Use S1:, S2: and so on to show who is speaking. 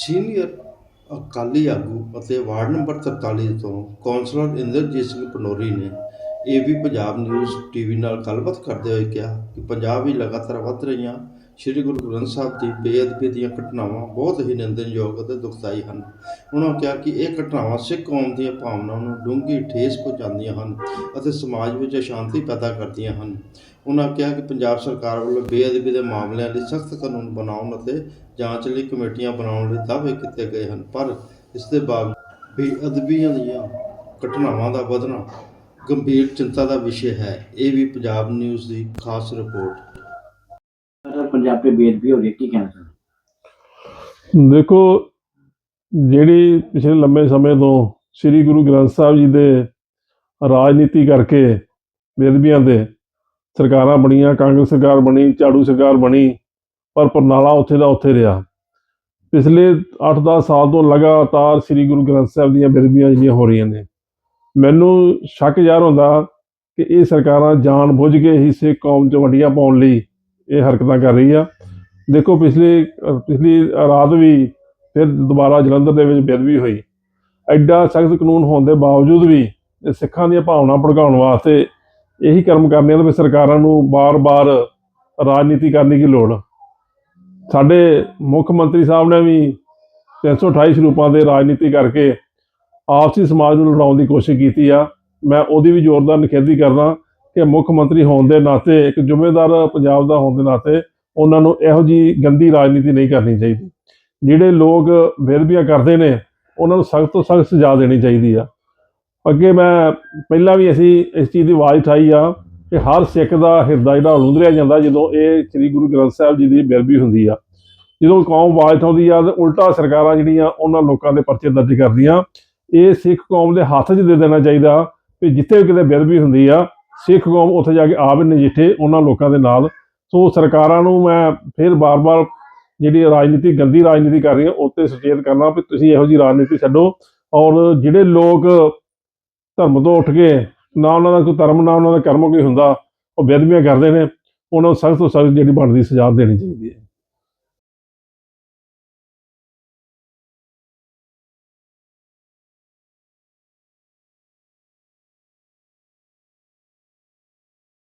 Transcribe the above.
S1: Senior Akali ਆਗੂ ਅਤੇ ward number 43 ਤੋਂ ਕੌਂਸਲਰ ਇੰਦਰਜੀਤ ਸਿੰਘ ਪਨੋਰੀ ਨੇ ਏਬੀ ਪੰਜਾਬ ਨਿਊਜ਼ ਟੀਵੀ ਨਾਲ ਗੱਲਬਾਤ ਕਰਦੇ ਹੋਏ ਕਿਹਾ ਕਿ ਪੰਜਾਬ ਵਿੱਚ ਲਗਾਤਾਰ ਵੱਧ ਰਹੀਆਂ ਸ੍ਰੀ ਗੁਰੂ ਗ੍ਰੰਥ ਸਾਹਿਬ ਦੀ ਬੇਅਦਬੀ ਦੀਆਂ ਘਟਨਾਵਾਂ ਬਹੁਤ ਹੀ ਨਿੰਦਣਯੋਗ ਅਤੇ ਦੁਖਦਾਈ ਹਨ। ਉਹਨਾਂ ਕਿਹਾ ਕਿ ਇਹ ਘਟਨਾਵਾਂ ਸਿੱਖ ਕੌਮ ਦੀਆਂ ਭਾਵਨਾਵਾਂ ਨੂੰ ਡੂੰਘੀ ਠੇਸ ਪਹੁੰਚਾਉਂਦੀਆਂ ਹਨ ਅਤੇ ਸਮਾਜ ਵਿੱਚ ਅਸ਼ਾਂਤੀ ਪੈਦਾ ਕਰਦੀਆਂ ਹਨ। ਉਹਨਾਂ ਕਿਹਾ ਕਿ ਪੰਜਾਬ ਸਰਕਾਰ ਵੱਲੋਂ ਬੇਅਦਬੀ ਦੇ ਮਾਮਲਿਆਂ ਲਈ ਸਖਤ ਕਾਨੂੰਨ ਬਣਾਉਣ ਅਤੇ ਜਾਂਚ ਲਈ ਕਮੇਟੀਆਂ ਬਣਾਉਣ ਲਈ ਦਾਅਵੇ ਕੀਤੇ ਗਏ ਹਨ। ਪਰ ਇਸ ਦੇ ਬਾਵਜੂਦ ਬੇਅਦਬੀਆਂ ਦੀਆਂ ਘਟਨਾਵਾਂ ਦਾ ਵਧਣਾ ਗੰਭੀਰ ਚਿੰਤਾ ਦਾ ਵਿਸ਼ੇ ਹੈ। ਇਹ ਵੀ ਪੰਜਾਬ ਨਿਊਜ਼ ਦੀ ਖਾਸ ਰਿਪੋਰਟ।
S2: ਸਰ ਪੰਜਾਬ ਤੇ ਬੇਅਦਬੀ ਹੋ ਰਹੀ ਹੈ, ਕੀ ਕਹਿਣਾ ਚਾਹੁੰਦੇ
S3: ਦੇਖੋ, ਜਿਹੜੀ ਪਿਛਲੇ ਲੰਬੇ ਸਮੇਂ ਤੋਂ ਸ੍ਰੀ ਗੁਰੂ ਗ੍ਰੰਥ ਸਾਹਿਬ ਜੀ ਦੇ ਰਾਜਨੀਤੀ ਕਰਕੇ ਬੇਅਦਬੀਆਂ ਦੇ ਸਰਕਾਰਾਂ ਬਣੀਆਂ, ਕਾਂਗਰਸ ਸਰਕਾਰ ਬਣੀ, ਝਾੜੂ ਸਰਕਾਰ ਬਣੀ, ਪਰ ਪਰਨਾਲਾ ਉੱਥੇ ਦਾ ਉੱਥੇ ਰਿਹਾ। ਪਿਛਲੇ 8-10 ਸਾਲ ਤੋਂ ਲਗਾਤਾਰ ਸ੍ਰੀ ਗੁਰੂ ਗ੍ਰੰਥ ਸਾਹਿਬ ਦੀਆਂ ਬੇਅਦਬੀਆਂ ਜਿਹੜੀਆਂ ਹੋ ਰਹੀਆਂ ਨੇ। ਮੈਨੂੰ ਸ਼ੱਕ ਯਾਰ ਹੁੰਦਾ ਕਿ ਇਹ ਸਰਕਾਰਾਂ ਜਾਣ ਬੁੱਝ ਕੇ ਹੀ ਸਿੱਖ ਕੌਮ 'ਚ ਵੰਡੀਆਂ ਪਾਉਣ ਲਈ ਇਹ ਹਰਕਤਾਂ ਕਰ ਰਹੀ ਆ। ਦੇਖੋ, ਪਿਛਲੇ, ਪਿਛਲੀ ਰਾਤ ਵੀ ਫਿਰ ਦੁਬਾਰਾ ਜਲੰਧਰ ਦੇ ਵਿੱਚ ਬੇਅਦਬੀ ਹੋਈ। ਐਡਾ ਸਖਤ ਕਾਨੂੰਨ ਹੋਣ ਦੇ ਬਾਵਜੂਦ ਵੀ ਸਿੱਖਾਂ ਦੀਆਂ ਭਾਵਨਾ ਭੜਕਾਉਣ ਵਾਸਤੇ ਇਹੀ ਕਰਮ ਕਰਨੇ ਆ ਵੀ ਸਰਕਾਰਾਂ ਨੂੰ ਬਾਰ-ਬਾਰ ਰਾਜਨੀਤੀ ਕਰਨ ਦੀ ਲੋੜ। ਸਾਡੇ ਮੁੱਖ ਮੰਤਰੀ ਸਾਹਿਬ ਨੇ ਵੀ 328 ਸਰੂਪਾਂ ਦੇ ਰਾਜਨੀਤੀ ਕਰਕੇ ਆਪਸੀ ਸਮਾਜ ਨੂੰ ਲੜਾਉਣ ਦੀ ਕੋਸ਼ਿਸ਼ ਕੀਤੀ ਆ। ਮੈਂ ਉਹਦੀ ਵੀ ਜ਼ੋਰਦਾਰ ਨਿਖੇਧੀ ਕਰਦਾ ਕਿ ਮੁੱਖ ਮੰਤਰੀ ਹੋਣ ਦੇ ਨਾਤੇ, ਇੱਕ ਜ਼ਿੰਮੇਦਾਰ ਪੰਜਾਬ ਦਾ ਹੋਣ ਦੇ ਨਾਤੇ ਉਹਨਾਂ ਨੂੰ ਇਹੋ ਜੀ ਗੰਦੀ ਰਾਜਨੀਤੀ ਨਹੀਂ ਕਰਨੀ ਚਾਹੀਦੀ। ਜਿਹੜੇ ਲੋਕ ਬੇਅਦਬੀਆਂ ਕਰਦੇ ਨੇ, ਉਹਨਾਂ ਨੂੰ ਸਖਤ ਤੋਂ ਸਖਤ ਸਜ਼ਾ ਦੇਣੀ ਚਾਹੀਦੀ ਆ। ਅੱਗੇ ਮੈਂ ਪਹਿਲਾਂ ਵੀ ਅਸੀਂ ਇਸ ਚੀਜ਼ ਦੀ ਆਵਾਜ਼ ਉਠਾਈ ਆ ਕਿ ਹਰ ਸਿੱਖ ਦਾ ਹਿਰਦਾ ਜਿਹੜਾ ਉਲੰਦਰਿਆ ਜਾਂਦਾ ਜਦੋਂ ਇਹ ਸ੍ਰੀ ਗੁਰੂ ਗ੍ਰੰਥ ਸਾਹਿਬ ਜੀ ਦੀ ਬੇਅਦਬੀ ਹੁੰਦੀ ਆ। ਜਦੋਂ ਕੌਮ ਆਵਾਜ਼ ਉਠਾਉਂਦੀ ਆ ਤੇ ਉਲਟਾ ਸਰਕਾਰਾਂ ਜਿਹੜੀਆਂ ਉਹਨਾਂ ਲੋਕਾਂ ਦੇ ਪਰਚੇ ਦਰਜ ਕਰਦੀਆਂ, ਇਹ ਸਿੱਖ ਕੌਮ ਦੇ ਹੱਥ 'ਚ ਦੇ ਦੇਣਾ ਚਾਹੀਦਾ ਕਿ ਜਿੱਥੇ ਵੀ ਕਿਤੇ ਬੇਅਦਬੀ ਹੁੰਦੀ ਆ ਸਿੱਖ ਕੌਮ ਉੱਥੇ ਜਾ ਕੇ ਆਪ ਨਜਿੱਠੇ ਉਹਨਾਂ ਲੋਕਾਂ ਦੇ ਨਾਲ। ਸੋ ਸਰਕਾਰਾਂ ਨੂੰ ਮੈਂ ਫਿਰ ਬਾਰ-ਬਾਰ ਜਿਹੜੀ ਰਾਜਨੀਤੀ, ਗੰਦੀ ਰਾਜਨੀਤੀ ਕਰ ਰਹੀ ਰਹੀਆਂ ਉੱਤੇ ਸੁਚੇਤ ਕਰਨਾ ਵੀ ਤੁਸੀਂ ਇਹੋ ਜੀ ਰਾਜਨੀਤੀ ਛੱਡੋ ਔਰ ਜਿਹੜੇ ਲੋਕ ਧਰਮ ਤੋਂ ਉੱਠ ਕੇ ਨਾ ਉਹਨਾਂ ਦਾ ਕੋਈ ਧਰਮ, ਨਾ ਉਹਨਾਂ ਦਾ ਕਰਮ ਕੋਈ ਹੁੰਦਾ, ਉਹ ਬੇਅਦਬੀਆਂ ਕਰਦੇ ਨੇ, ਉਹਨਾਂ ਨੂੰ ਸਖਤ ਤੋਂ ਸਖਤ ਜਿਹੜੀ ਬਣਦੀ ਸਜ਼ਾ ਦੇਣੀ ਚਾਹੀਦੀ ਹੈ।